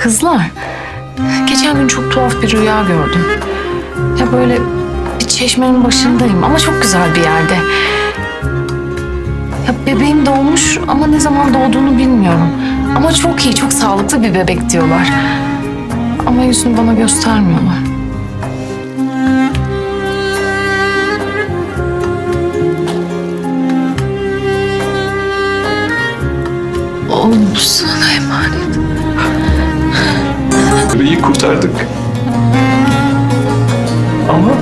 Kızlar, geçen gün çok tuhaf bir rüya gördüm. Ya böyle bir çeşmenin başındayım ama çok güzel bir yerde. Ya bebeğim doğmuş ama ne zaman doğduğunu bilmiyorum. Ama çok iyi, çok sağlıklı bir bebek diyorlar. Ama yüzünü bana göstermiyorlar. Oğlum sana emanet. Kurtardık. Ama